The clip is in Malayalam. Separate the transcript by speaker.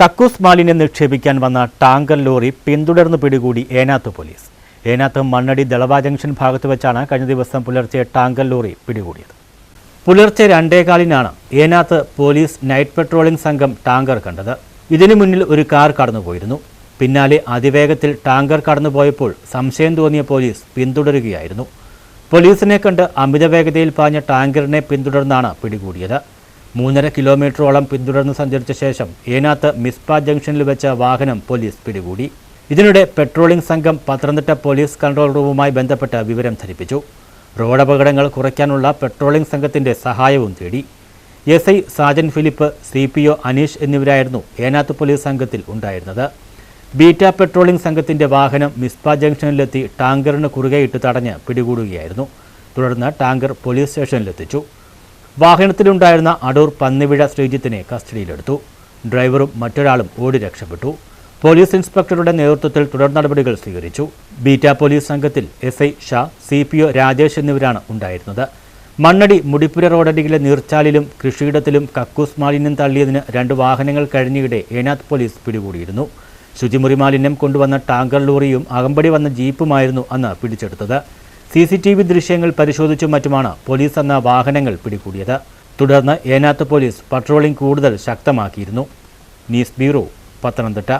Speaker 1: കക്കൂസ് മാലിന്യം നിക്ഷേപിക്കാൻ വന്ന ടാങ്കർ ലോറി പിന്തുടർന്ന് പിടികൂടി ഏനാത്ത് പോലീസ്. ഏനാത്ത് മണ്ണടി ദളവ ജംഗ്ഷൻ ഭാഗത്ത് വെച്ചാണ് കഴിഞ്ഞ ദിവസം പുലർച്ചെ ടാങ്കർ ലോറി പിടികൂടിയത്. പുലർച്ചെ രണ്ടേകാലിനാണ് ഏനാത്ത് പോലീസ് നൈറ്റ് പെട്രോളിംഗ് സംഘം ടാങ്കർ കണ്ടത്. ഇതിനു മുന്നിൽ ഒരു കാർ കടന്നുപോയിരുന്നു. പിന്നാലെ അതിവേഗത്തിൽ ടാങ്കർ കടന്നുപോയപ്പോൾ സംശയം തോന്നിയ പോലീസ് പിന്തുടരുകയായിരുന്നു. പോലീസിനെ കണ്ട് അമിത വേഗതയിൽ പാഞ്ഞ ടാങ്കറിനെ പിന്തുടർന്നാണ് പിടികൂടിയത്. മൂന്നര കിലോമീറ്ററോളം പിന്തുടർന്ന് സഞ്ചരിച്ച ശേഷം ഏനാത്ത് മിസ്പ ജംഗ്ഷനിൽ വെച്ച വാഹനം പോലീസ് പിടികൂടി. ഇതിനിടെ പെട്രോളിംഗ് സംഘം പത്തനംതിട്ട പോലീസ് കൺട്രോൾ റൂമുമായി ബന്ധപ്പെട്ട് വിവരം ധരിപ്പിച്ചു. റോഡപകടങ്ങൾ കുറയ്ക്കാനുള്ള പെട്രോളിംഗ് സംഘത്തിന്റെ സഹായവും തേടി. S I Sajan Philip C P O Aneesh എന്നിവരായിരുന്നു ഏനാത്ത് പോലീസ് സംഘത്തിൽ ഉണ്ടായിരുന്നത്. ബീറ്റ പെട്രോളിംഗ് സംഘത്തിന്റെ വാഹനം മിസ്പ ജംഗ്ഷനിലെത്തി ടാങ്കറിന് കുറുകെയിട്ട് തടഞ്ഞ് പിടികൂടുകയായിരുന്നു. തുടർന്ന് ടാങ്കർ പോലീസ് സ്റ്റേഷനിലെത്തിച്ചു. വാഹനത്തിലുണ്ടായിരുന്ന അടൂർ പന്നിവിഴ ശ്രീജിത്തിനെ കസ്റ്റഡിയിലെടുത്തു. ഡ്രൈവറും മറ്റൊരാളും ഓടി രക്ഷപ്പെട്ടു. പോലീസ് ഇൻസ്പെക്ടറുടെ നേതൃത്വത്തിൽ തുടർ നടപടികൾ സ്വീകരിച്ചു. ബീറ്റ പോലീസ് സംഘത്തിൽ S I Shah C P O Rajesh എന്നിവരാണ് ഉണ്ടായിരുന്നത്. മണ്ണടി മുടിപ്പുര റോഡരികിലെ നീർച്ചാലിലും കൃഷിയിടത്തിലും കക്കൂസ് മാലിന്യം തള്ളിയതിന് രണ്ട് വാഹനങ്ങൾ കഴിഞ്ഞിടെ ഏനാത്ത് പോലീസ് പിടികൂടിയിരുന്നു. ശുചിമുറി മാലിന്യം കൊണ്ടുവന്ന ടാങ്കർ ലോറിയും അകമ്പടി വന്ന ജീപ്പുമായിരുന്നു അന്ന് പിടിച്ചെടുത്തത്. സി സി ടി വി ദൃശ്യങ്ങൾ പരിശോധിച്ചും മറ്റുമാണ് പോലീസ് എന്ന വാഹനങ്ങൾ പിടികൂടിയത്. തുടർന്ന് ഏനാത്ത് പോലീസ് പട്രോളിംഗ് കൂടുതൽ ശക്തമാക്കിയിരുന്നു. News bureau Pathanamthitta.